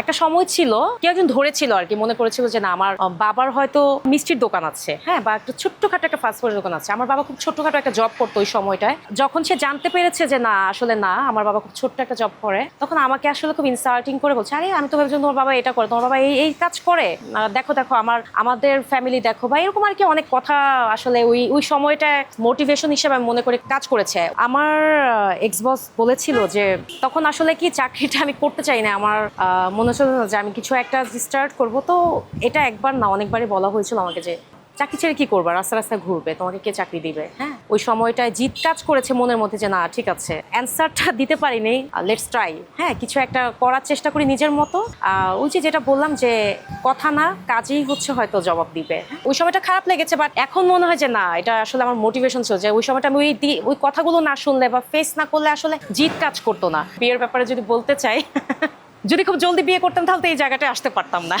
একটা সময় ছিল, কেউ একজন ধরেছিল আর কি, মনে করেছিল যে না, আমার বাবার হয়তো মিষ্টির দোকান আছে হ্যাঁ বা একটা ছোট্টখাটো একটা ফাস্টফুডের দোকান আছে। আমার বাবা খুব ছোট্টখাটো একটা জব করতো ওই সময়টায়। যখন সে জানতে পেরেছে যে না, আসলে না, আমার বাবা খুব ছোট্ট একটা জব করে, তখন আমাকে আসলে খুব ইনসাল্টিং করে বলছে, আরে, আমি তো ভেবেছিলাম তোমার বাবা এটা করে, তোমার বাবা এই এই কাজ করে। দেখো দেখো, আমার, আমাদের ফ্যামিলি দেখো। বা এরকম আর কি অনেক কথা আসলে ওই ওই সময়টা মোটিভেশন হিসেবে আমি মনে করে কাজ করেছে। আমার এক্স বস বলেছিল যে, তখন আসলে কি চাকরিটা আমি করতে চাই না, আমার মনে হচ্ছিল না যে আমি কিছু একটা স্টার্ট করব। তো এটা একবার না অনেকবারই বলা হয়েছিল আমাকে যে চাকরি ছেড়ে কি করবা? রাস্তা রাস্তায় ঘুরবে তোমাকে কে চাকরি দিবে? হ্যাঁ। ওই সময়টায় জিত কাজ করেছে মনের মধ্যে যে না ঠিক আছে অ্যান্সারটা দিতে পারিনি লেটস ট্রাই হ্যাঁ কিছু একটা করার চেষ্টা করি নিজের মতো। ওই যে যেটা বললাম যে কথা না কাজেই হচ্ছে হয়তো জবাব দিবে? ওই সময়টা খারাপ লেগেছে বাট এখন মনে হয় যে না এটা আসলে আমার মোটিভেশন ছিল যে ওই সময়টা আমি ওই ওই কথাগুলো না শুনলে বা ফেস না করলে আসলে জিত কাজ করতো না। বিয়ের ব্যাপারে যদি বলতে চাই যদি খুব জলদি বিয়ে করতাম, তাহলে তো এই জায়গাটায় আসতে পারতাম না।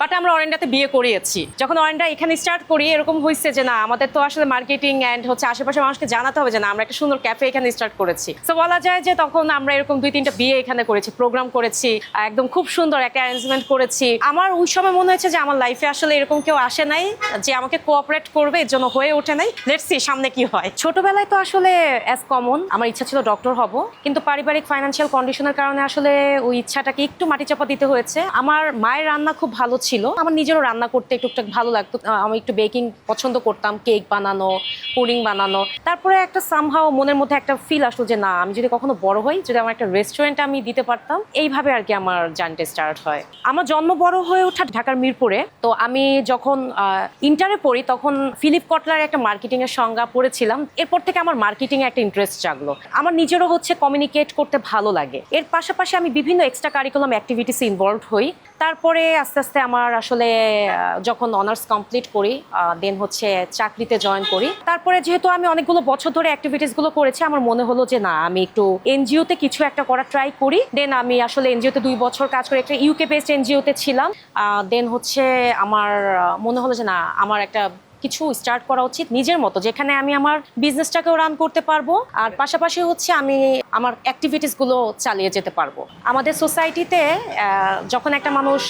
বাট আমরা অরেন্ডাতে বিয়ে করিয়েছি। যখন অরেন্ডা এখানে স্টার্ট করি, এরকম হয়েছে যে না, আমাদের তো আসলে মার্কেটিং অ্যান্ড হচ্ছে আশেপাশে মানুষকে জানাতে হবে যে না, আমরা একটা সুন্দর ক্যাফে এখানে স্টার্ট করেছি। তো বলা যায় যে তখন আমরা এরকম দুই তিনটা বিয়ে এখানে করেছি প্রোগ্রাম করেছি, একদম খুব সুন্দর একটা অ্যারেঞ্জমেন্ট করেছি। আমার ওই সময় মনে হয়েছে যে আমার লাইফে আসলে এরকম কেউ আসে নাই, যে আমাকে কোঅপারেট করবে, এর জন্য হয়ে ওঠে নাই। লেটস সি সামনে কি হয়। ছোটবেলায় তো আসলে অ্যাজ কমন আমার ইচ্ছা ছিল ডক্টর হব, কিন্তু পারিবারিক ফাইন্যান্সিয়াল কন্ডিশনের কারণে আসলে ওই ইচ্ছাটাকে একটু মাটি চাপা দিতে হয়েছে। আমার মায়ের রান্না খুব ভালো ছিল। আমার নিজেরও রান্না করতে টুকটাক ভালো লাগতো। আমি একটু বেকিং পছন্দ করতাম কেক বানানো, পুডিং বানানো। তারপরে একটা সামহাও মনের মধ্যে একটা ফিল আসলো যে, না, আমি যদি কখনো বড় হই, যদি আমার একটা রেস্টুরেন্ট আমি দিতে পারতাম, এইভাবে আর কি আমার জার্নিটা স্টার্ট হয়। আমার জন্ম বড় হয়ে ওঠা ঢাকার মিরপুরে। তো আমি যখন ইন্টারে পড়ি, তখন ফিলিপ কটলার একটা মার্কেটিং এর সংজ্ঞা পড়েছিলাম। এরপর থেকে আমার মার্কেটিং এ একটা ইন্টারেস্ট জাগলো। আমার নিজেরও হচ্ছে কমিউনিকেট করতে ভালো লাগে। এর পাশাপাশি আমি বিভিন্ন এক্সট্রা কারিকুলাম অ্যাক্টিভিটিসে ইনভলভ হই। তারপরে আস্তে আস্তে আমার আসলে যখন অনার্স কমপ্লিট করি দেন হচ্ছে চাকরিতে জয়েন করি। তারপরে যেহেতু আমি অনেকগুলো বছর ধরে অ্যাক্টিভিটিসগুলো করেছি, আমার মনে হলো যে না, আমি একটু এনজিওতে কিছু একটা করার ট্রাই করি। দেন আমি আসলে এনজিওতে দুই বছর কাজ করে একটা ইউকে বেসড এনজিওতে ছিলাম। দেন হচ্ছে আমার মনে হলো যে না, আমার একটা কিছু স্টার্ট করা উচিত নিজের মতো, যেখানে আমি আমার বিজনেসটাকেও রান করতে পারব, আর পাশাপাশি হচ্ছে আমি আমার অ্যাক্টিভিটিসগুলো চালিয়ে যেতে পারব। আমাদের সোসাইটিতে যখন একটা মানুষ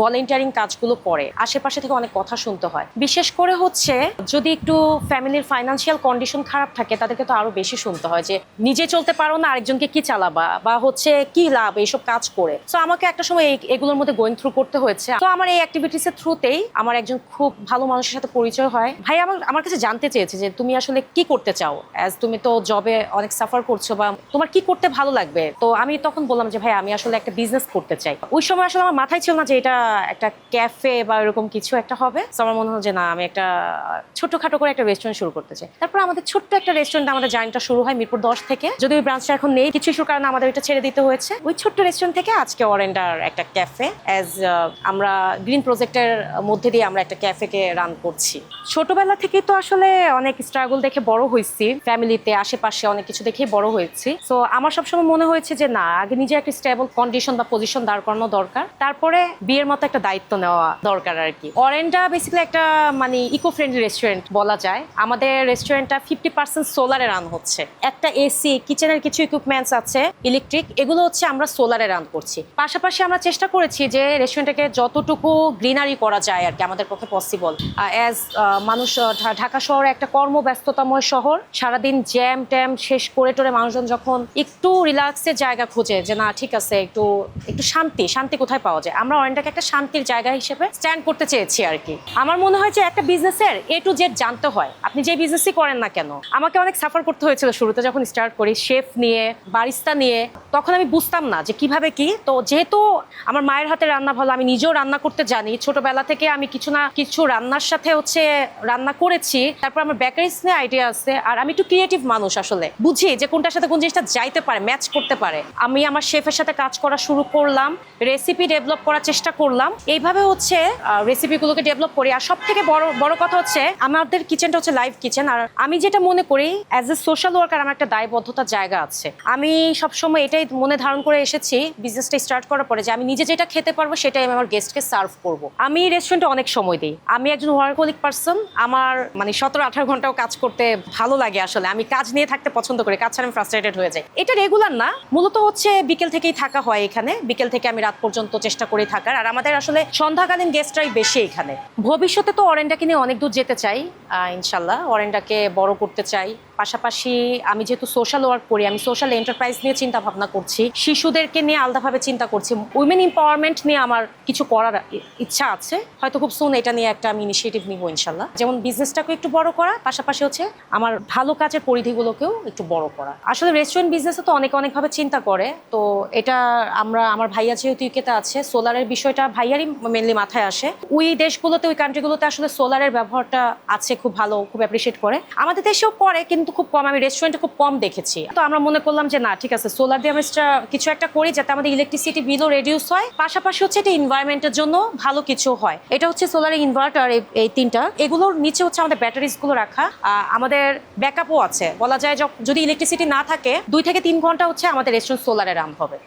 ভলেন্টিয়ারিং কাজগুলো করে, আশেপাশে থেকে অনেক কথা শুনতে হয়। বিশেষ করে হচ্ছে, যদি একটু ফ্যামিলির ফাইনান্সিয়াল কন্ডিশন খারাপ থাকে, তাদেরকে তো আরও বেশি শুনতে হয় যে, নিজে চলতে পারো না, আরেকজনকে কি চালাবা? বা হচ্ছে কি লাভ এইসব কাজ করে? তো আমাকে একটা সময় এগুলোর মধ্যে গোয়িং থ্রু করতে হয়েছে। তো আমার এই অ্যাক্টিভিটিস এর থ্রুতেই আমার একজন খুব ভালো মানুষের সাথে পরিচয় হয়? ভাই, আমার আমার কাছে জানতে চেয়েছে যে তুমি আসলে কি করতে চাও? অ্যাজ তুমি তো জবে অনেক সাফার করছ বা তোমার কি করতে ভালো লাগবে? তো আমি তখন বললাম যে, ভাই, আমি আসলে একটা বিজনেস করতে চাই। ওই সময় আসলে আমার মাথায় ছিল না যে এটা একটা ক্যাফে বা এরকম কিছু একটা হবে। তো আমার মনে হলো যে, না, আমি একটা, ছোটখাটো করে একটা রেস্টুরেন্ট শুরু করতে চাই। তারপর আমাদের ছোট্ট একটা রেস্টুরেন্ট আমাদের জার্নিটা শুরু হয় মিরপুর দশ থেকে। যদি ওই ব্রাঞ্চটা এখন নেই, কিছু ইস্যুর কারণে আমাদের এটা ছেড়ে দিতে হয়েছে। ওই ছোট্ট রেস্টুরেন্ট থেকে আজকে অরেন্ডার একটা ক্যাফে অ্যাজ আমরা গ্রিন প্রজেক্টের মধ্যে দিয়ে আমরা একটা ক্যাফেকে রান করছি। ছোটবেলা থেকেই তো আসলে অনেক স্ট্রাগল দেখে বড় হয়েছি। ফ্যামিলিতে আশেপাশে অনেক কিছু দেখেই বড় হয়েছি। তো আমার সবসময় মনে হয়েছে যে, না, আগে নিজে একটা স্টেবল কন্ডিশন বা পজিশন দাঁড় করানো দরকার। তারপরে বিয়ের মতো একটা দায়িত্ব নেওয়া দরকার আর কি। অরেন্ডা বেসিক্যালি একটা মানে ইকো ফ্রেন্ডলি রেস্টুরেন্ট বলা যায়। আমাদের রেস্টুরেন্টটা ফিফটি পার্সেন্ট সোলারে রান হচ্ছে। একটা এসি কিচেনের কিছু ইকুইপমেন্টস আছে ইলেকট্রিক এগুলো হচ্ছে আমরা সোলারে রান করছি। পাশাপাশি আমরা চেষ্টা করেছি যে রেস্টুরেন্টটাকে যতটুকু গ্রিনারি করা যায় আর কি, আমাদের পক্ষে পসিবল অ্যাজ মানুষ ঢাকা শহরে একটা কর্মব্যস্ততাময় শহর। সারাদিন জ্যাম ট্যাম শেষ করে টোরে মানুষজন যখন একটু রিল্যাক্সের জায়গা খোঁজে যে, না, ঠিক আছে, একটু একটু শান্তি শান্তি কোথায় পাওয়া যায়? আমরা অরেন্ডাকে একটা শান্তির জায়গা হিসেবে স্ট্যান্ড করতে চেয়েছি আর কি। আমার মনে হয় যে একটা বিজনেসের এ টু জেড জানতে হয়। আপনি যে বিজনেসই করেন না কেন? আমাকে অনেক সাফার করতে হয়েছিল শুরুতে যখন স্টার্ট করি শেফ নিয়ে বারিস্তা নিয়ে। তখন আমি বুঝতাম না যে কীভাবে কি। তো যেহেতু আমার মায়ের হাতে রান্না ভালো, আমি নিজেও রান্না করতে জানি, ছোটবেলা থেকে আমি কিছু না কিছু রান্নার সাথে হচ্ছে রান্না করেছি, তারপর আমার বেকারিস নিয়ে আইডিয়া আছে, আর আমি একটু ক্রিয়েটিভ মানুষ আসলে। বুঝি যে কোনটার সাথে কোন জিনিসটা যাইতে পারে ম্যাচ করতে পারে। আমি আমার শেফের সাথে কাজ করা শুরু করলাম রেসিপি ডেভেলপ করার চেষ্টা করলাম। এইভাবে হচ্ছে রেসিপিগুলোকে ডেভেলপ করি। আর সব থেকে বড় বড় কথা হচ্ছে, আমাদের কিচেনটা হচ্ছে লাইভ কিচেন আর আমি যেটা মনে করি অ্যাজ এ সোশ্যাল ওয়ার্কার আমার একটা দায়বদ্ধতার জায়গা আছে। আমি সবসময় এটাই মনে ধারণ করে এসেছি বিজনেসটা স্টার্ট করার পরে যে আমি নিজে যেটা খেতে পারব, সেটাই আমি আমার গেস্টকে সার্ভ করব। আমি রেস্টুরেন্টে অনেক সময় দিই। আমি একজন ওয়ার্কলিক পার্সন রিজন আমার মানে সতেরো, আঠারো ঘন্টাও কাজ করতে ভালো লাগে আসলে। আমি কাজ নিয়ে থাকতে পছন্দ করি, কাজ ছাড়া আমি ফ্রাস্ট্রেটেড হয়ে যাই। এটা রেগুলার না, মূলত হচ্ছে বিকেল থেকেই থাকা হয় এখানে। বিকেল থেকে আমি রাত পর্যন্ত চেষ্টা করে থাকার। আর আমাদের আসলে সন্ধ্যাকালীন গেস্টরাই বেশি এখানে। ভবিষ্যতে তো অরেন্ডাকে নিয়ে অনেক দূর যেতে চাই। ইনশাল্লাহ, অরেন্ডাকে বড় করতে চাই। পাশাপাশি আমি যেহেতু সোশ্যাল ওয়ার্ক করি, আমি সোশ্যাল এন্টারপ্রাইজ নিয়ে চিন্তা ভাবনা করছি, শিশুদেরকে নিয়ে আলাদাভাবে চিন্তা করছি। উইমেন এম্পাওয়ারমেন্ট নিয়ে আমার কিছু করার ইচ্ছা আছে। হয়তো খুব সুন এটা নিয়ে একটা আমি ইনিশিয়েটিভ নিব ইনশাল্লাহ। যেমন বিজনেসটাকে একটু বড় করা, পাশাপাশি হচ্ছে আমার ভালো কাজের পরিধিগুলোকেও একটু বড় করা। আসলে রেস্টুরেন্ট বিজনেসে তো অনেক অনেকভাবে চিন্তা করে, তো এটা আমরা, আমার ভাইয়া যেহেতু ইউকেতে আছে সোলারের বিষয়টা ভাইয়ারই মেনলি মাথায় আসে। ওই দেশগুলোতে, ওই কান্ট্রিগুলোতে আসলে সোলারের ব্যবহারটা আছে, খুব ভালো, খুব অ্যাপ্রিসিয়েট করে। আমাদের দেশেও করে, কিন্তু খুব কম, আমি রেস্টুরেন্টে খুব কম দেখেছি। তো আমরা মনে করলাম যে, না, ঠিক আছে সোলার আমরা কিছু একটা করি যাতে আমাদের ইলেকট্রিসিটি বিলও রেডিউস হয়। পাশাপাশি হচ্ছে এটা ইনভায়রনমেন্টের জন্য ভালো কিছু হয়। এটা হচ্ছে সোলার ইনভার্টার এই তিনটা। এগুলোর নিচে হচ্ছে আমাদের ব্যাটারিজগুলো রাখা আমাদের ব্যাকআপও আছে। বলা যায় যদি ইলেকট্রিসিটি না থাকে, দুই থেকে তিন ঘণ্টা হচ্ছে আমাদের রেস্টুরেন্ট সোলারে রান হবে।